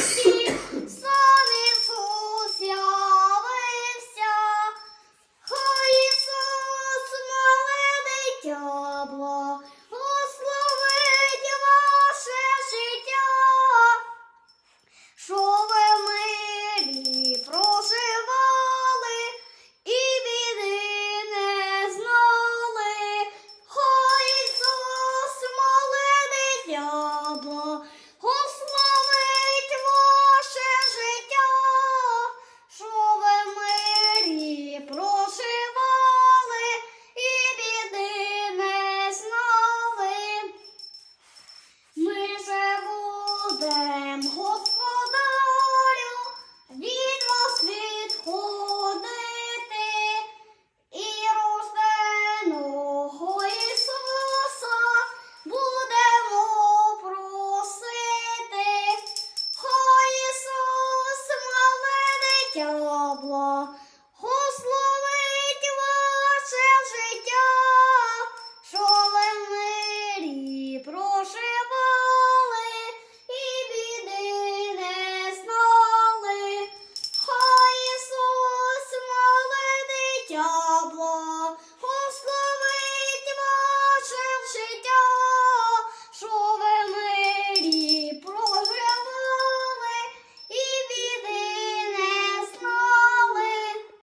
よし! Днем господарю від вас відходити і рожденого Ісуса будемо просити, Хай Ісус мале дитя благословить ваше життя, що ви мирі про.